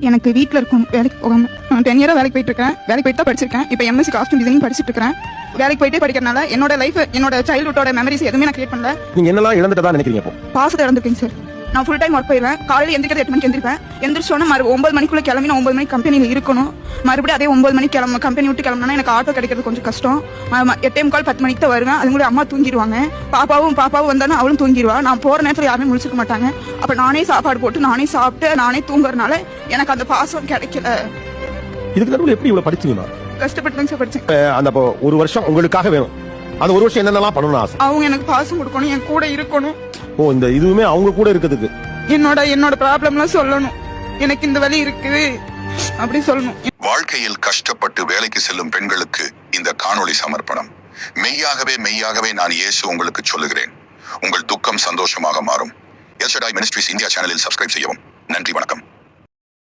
எனக்கு வீட்டில் இருக்கும் வேலைக்கு போகாம நான் டென் இயராக வேலைக்கு போயிட்டு இருக்கேன் வேலைக்கு போயிட்டு தான் படிச்சிருக்கேன். இப்போ எம்எஸ்சி காஸ்டியூம் டிசைனிங் படிச்சிட்டு இருக்கேன் வேலைக்கு போயிட்டே படிக்கிறனால என்னோட லைஃப் என்னோட சைல்ட்ஹுட்டோட மெமரிஸ் எதுவுமே நான் கிரியேட் பண்ணல. நீங்க என்னெல்லாம் இழந்துட்டதா நினைக்கிறீங்க இப்போ? பாசத்தை இழந்திருக்கேங்க சார் நான் ஃபுல் டைம் ஒர்க் போயிடுவேன் காலையில் எந்திரிக்கிறது எட்டு மணிக்கு எந்திரிப்பேன். எந்திரிச்சோன்னா மறு ஒன்பது மணிக்குள்ள கிளம்பி நான் ஒன்பது மணிக்கு கம்பெனியில் இருக்கணும். மறுபடியும் அதே ஒன்பது மணிக்கு கிளம்ப கம்பெனி விட்டு கிளம்புனா எனக்கு ஆட்டோ கிடைக்கிறது கொஞ்சம் கஷ்டம். எட்டே முக்கால் பத்து மணிக்கு தான் வருவேன். அது கூட அம்மா தூங்கிடுவாங்க. பாப்பாவும் பாப்பாவும் வந்தாலும் அவளும் தூங்கிடுவா. நான் போற நேரத்தில் யாருமே முழிச்சுக்க மாட்டாங்க. அப்ப நானே சாப்பாடு போட்டு நானே சாப்பிட்டு நானே தூங்குறதுனால எனக்கு அந்த பாசம் கிடைக்கல. இதுக்கு நடுவில் எப்படி இவ்வளவு படிச்சீங்கன்னா? கஷ்டப்பட்டு சார் படிச்சேன். அந்த ஒரு வருஷம் உங்களுக்காக வேணும். அந்த ஒரு வருஷம் என்னென்னலாம் பண்ணணும்னு ஆசை? அவங்க எனக்கு பாசம் கொடுக்கணும் என் கூட இருக்கணும். ஓ இந்த இதுவுமே அவங்க கூட இருக்கிறதுக்கு. என்னோட என்னோட ப்ராப்ளம்லாம் சொல்லணும். எனக்கு இந்த வலி இருக்குது. அப்படி சொல்லணும். வாழ்க்கையில் கஷ்டப்பட்டு வேலைக்கு செல்லும் பெண்களுக்கு இந்த காணொளி சமர்ப்பணம். மெய்யாகவே மெய்யாகவே நான் இயேசு உங்களுக்கு சொல்லுகிறேன். உங்கள் துக்கம் சந்தோஷமாக மாறும். எல்ஷடாய் மினிஸ்ட்ரிஸ் இந்தியா சேனலில் சப்ஸ்கிரைப் செய்யவும். நன்றி வணக்கம்.